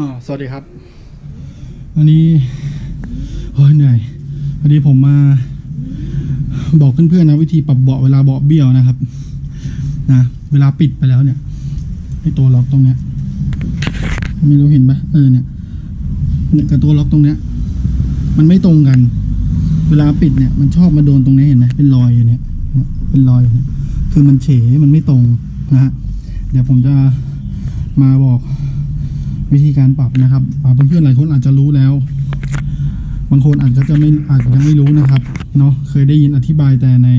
อ่าสวัสดีครับ วันนี้โอ้ยเหนื่อยวันนี้ผมมา บอกเพื่อนๆนะวิธีปรับเบาะเวลาเบาะเบี้ยวนะครับ นะเวลาปิดไปแล้วเนี่ยไอตัวล็อกตรงเนี้ยไม่รู้เห็นปะเออเนี่ยเนี่ยกับตัวล็อกตรงเนี้ย มันไม่ตรงกัน เวลาปิดเนี่ย มันชอบมาโดนตรงนี้เห็นไหมเป็นรอยอยู่เนี่ยเนี่ยเป็นรอยอยู่เนี่ยคือมันเฉมันไม่ตรงนะฮะเดี๋ยวผมจะมาบอก วิธีการปรับนะครับเพื่อนๆหลายคนอาจจะรู้แล้ว บางคนอาจจะจะไม่อาจจะยังไม่รู้นะครับเนาะเคยได้ยินอธิบายแต่ใน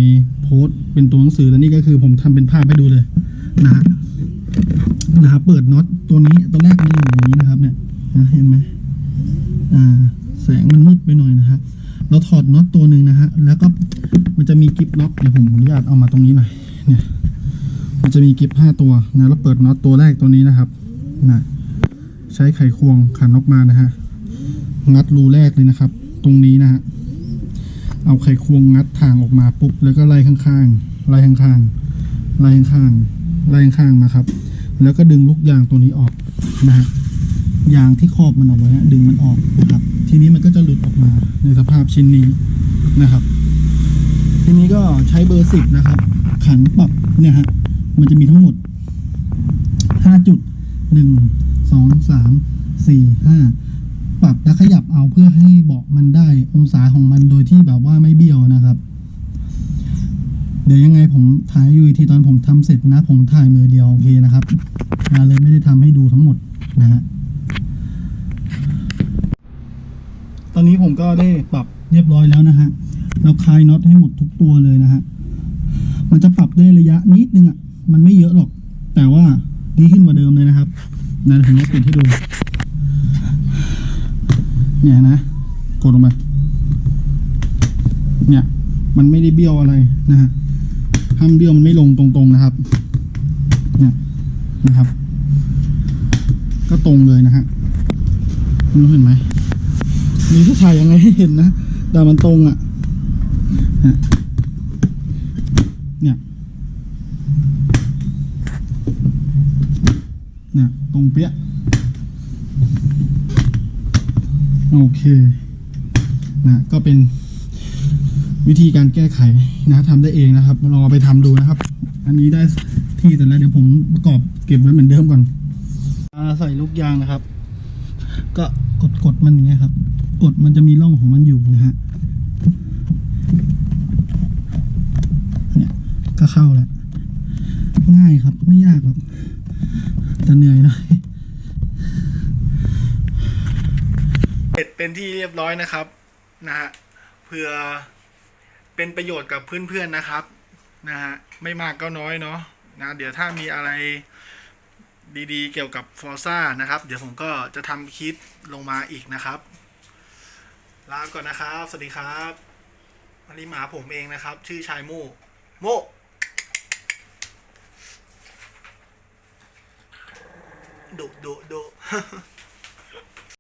โพสต์เป็นตัวหนังสือแล้วนี่ก็คือผมทำเป็นภาพให้ดูเลยนะฮะนะครับเปิดน็อตตัวนี้ตัวแรกมันอยู่อย่างนี้นะครับ เนี่ยนะเห็นไหมอ่า แสงมันมืดไปหน่อยนะครับเราถอดน็อตตัวหนึ่งนะฮะแล้วก็มันจะมีกิฟล็อกเดี๋ยวผมออนุญาตเอามาตรงนี้หน่อยเนี่ยมันจะมีกิฟห้าตัวนะแล้วเปิดน็อตตัวแรกตัวนี้นะครับนะ ใช้ไขควงขันออกมานะฮะ งัดรูแรกเลยนะครับ ตรงนี้นะฮะ เอาไขควงงัดทางออกมาปุ๊บ แล้วก็ไล่ข้างๆ ไล่ข้างๆ ไล่ข้างๆ ไล่ข้างๆมาครับ แล้วก็ดึงลูกยางตัวนี้ออกนะฮะ ยางที่ครอบมันออกไว้ดึงมันออกนะครับ ทีนี้มันก็จะหลุดออกมาในสภาพชิ้นนี้นะครับ ทีนี้ก็ใช้เบอร์สิบนะครับ ขันปรับเนี่ยฮะ มันจะมีทั้งหมดห้าจุดหนึ่ง สองสามสี่ห้าปรับและขยับเอาเพื่อให้เบาะมันได้องศาของมันโดยที่แบบว่าไม่เบี้ยวนะครับ เดี๋ยวยังไงผมถ่ายอยู่อีกทีตอนผมทำเสร็จนะ ผมถ่ายมือเดียวโอเคนะครับมาเลยไม่ได้ทำให้ดูทั้งหมดนะฮะตอนนี้ผมก็ได้ปรับเรียบร้อยแล้วนะฮะเราคลายน็อตให้หมดทุกตัวเลยนะฮะมันจะปรับได้ระยะนิดนึงอะมันไม่เยอะหรอก แต่ว่าดีขึ้นกว่าเดิมเลยนะครับ นะผมลองปิดให้ดู เนี่ยนะ กดลงไป เนี่ย มันไม่ได้เบี้ยวอะไรนะฮะห้ามเบี้ยวมันไม่ลงตรงๆนะครับ เนี่ยนะครับ ก็ตรงเลยนะฮะนี่เห็นไหมนี่ถ้าถ่ายยังไงให้เห็นนะ แต่มันตรงอะเนี่ยเนี่ย เนี่ยตรงเปี้ยะโอเคนะก็เป็นวิธีการแก้ไขนะทำได้เองนะครับลองเอาไปทำดูนะครับ อันนี้ได้ที่แต่แล้วเดี๋ยวผมประกอบเก็บไว้เหมือนเดิมก่อนอใส่ลูกยางนะครับ ก็กดกดมันอย่างเงี้ยครับ กดมันจะมีร่องของมันอยู่นะฮะเนี่ยก็เข้าแล้วง่ายครับไม่ยากหรอก แต่เหนื่อยหน่อยเสร็จเป็นที่เรียบร้อยนะครับนะฮะเพื่อเป็นประโยชน์กับเพื่อนๆนะครับนะฮะไม่มากก็น้อยเนาะนะเดี๋ยวถ้ามีอะไรดีๆ เกี่ยวกับฟอร์ซ่านะครับ เดี๋ยวผมก็จะทำคลิปลงมาอีกนะครับ ลาก่อนนะครับ สวัสดีครับ อันนี้หมาผมเองนะครับ ชื่อชายโมโม ดุดุดุ